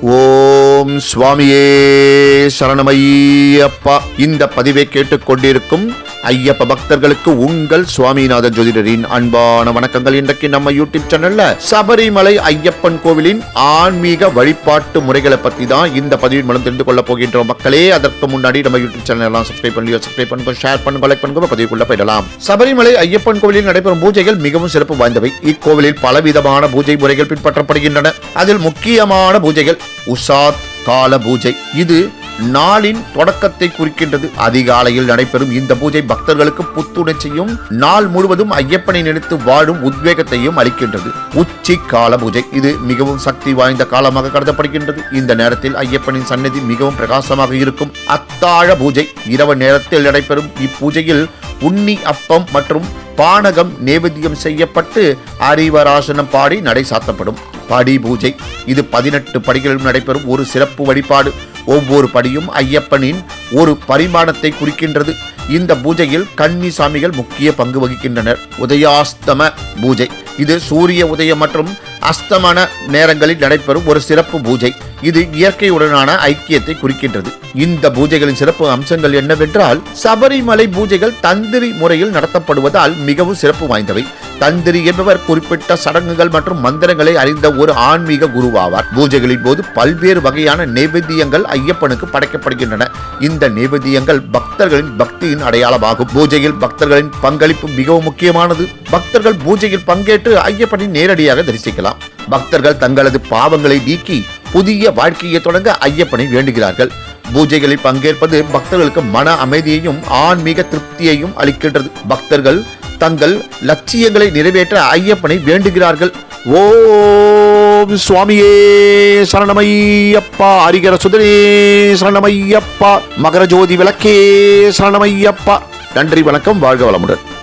ஓம் சுவாமியே சரணமையப்பா. இந்த பதிவை கேட்டுக்கொண்டிருக்கும் ஐயப்ப பக்தர்களுக்கு உங்கள் சுவாமிநாதன் ஜோதிடரின் அன்பான வணக்கங்கள் இன்றைக்கு நம்ம யூடியூப் சேனல்ல சபரிமலை ஐயப்பன் கோவிலின் ஆன்மீக வழிபாட்டு முறைகளை பத்தி தான் இந்த பதிவின் மூலம் தெரிந்து கொள்ள போகின்றோம். மக்களே அதற்கு முன்னாடி நம்ம யூடியூப் சேனல் எல்லாம் சப்ஸ்கிரைப் பண்ணி சப்ஸ்கிரைப் பண்ணுங்க ஷேர் பண்ணுங்க லைக் பண்ணுங்க பதிவுக்குள்ள போயிடலாம். சபரிமலை ஐயப்பன் கோவிலில் நடைபெறும் பூஜைகள் மிகவும் சிறப்பு வாய்ந்தவை. இக்கோவிலில் பலவிதமான பூஜை முறைகள் பின்பற்றப்படுகின்றன. அதில் முக்கியமான பூஜைகள் உசாத் கால பூஜை. இது நாளின் தொடக்கத்தை குறிக்கின்றது. அதிகாலையில் நடைபெறும் இந்த பூஜை பக்தர்களுக்கு புத்துணர்ச்சியும் நாள் முழுவதும் ஐயப்பனை நினைத்து வாழும் உத்வேகத்தையும் அளிக்கின்றது. உச்சி கால பூஜை இது மிகவும் சக்தி வாய்ந்த காலமாக கருதப்படுகின்றது. இந்த நேரத்தில் ஐயப்பனின் சன்னதி மிகவும் பிரகாசமாக இருக்கும். அத்தாழ பூஜை இரவு நேரத்தில் நடைபெறும் இப்பூஜையில் உண்ணி அப்பம் மற்றும் பானகம் நேவேத்தியம் செய்யப்பட்டு அரிவராசனம் பாடி நடை சாத்தப்படும். படி பூஜை இது பதினெட்டு படிகளிலும் நடைபெறும் ஒரு சிறப்பு வழிபாடு. ஒவ்வொரு படியும் ஐயப்பனின் ஒரு பரிமாணத்தை குறிக்கின்றது. இந்த பூஜையில் கன்னி சாமிகள் முக்கிய பங்கு வகிக்கின்றனர். உதயாஸ்தம பூஜை. இது சூரிய உதயம் மற்றும் அஸ்தமன நேரங்களில் நடைபெறும் ஒரு சிறப்பு பூஜை. இது இயற்கையுடனான ஐக்கியத்தை குறிக்கின்றது. இந்த பூஜைகளின் சிறப்பு அம்சங்கள் என்னவென்றால் சபரிமலை பூஜைகள் தந்திரி முறையில் நடத்தப்படுவதால் மிகவும் சிறப்பு வாய்ந்தவை. தந்திரி என்பவர் குறிப்பிட்ட சடங்குகள் மற்றும் மந்திரங்களை அறிந்த ஒரு ஆன்மீக குருவாவார். பூஜைகளின் போது பல்வேறு வகையான நைவேத்தியங்கள் ஐயப்பனுக்கு படைக்கப்படுகின்றன. இந்த நைவேத்தியங்கள் பக்தர்களின் பக்தியின் அடையாளமாகும். பூஜையில் பக்தர்களின் பங்களிப்பு மிகவும் முக்கியமானது. பக்தர்கள் பூஜையில் பங்கேற்று ஐயப்பனை நேரடியாக தரிசிக்கலாம். பக்தர்கள் தங்களது பாவங்களை நீக்கி புதிய வாழ்க்கையை தொடங்க ஐயப்பனை வேண்டுகிறார்கள். பூஜைகளில் பங்கேற்பது பக்தர்களுக்கு மன அமைதியையும் ஆன்மீக திருப்தியையும் அளிக்கின்றது. பக்தர்கள் தங்கள் லட்சியங்களை நிறைவேற்ற ஐயப்பனை வேண்டுகிறார்கள். ஓம் சுவாமியே சரணமையப்பா. ஹரிகர சுதனே சரணமையப்பா. மகர ஜோதி விளக்கே சரணமையப்பா. நன்றி வணக்கம் வாழ்க வளமுடன்.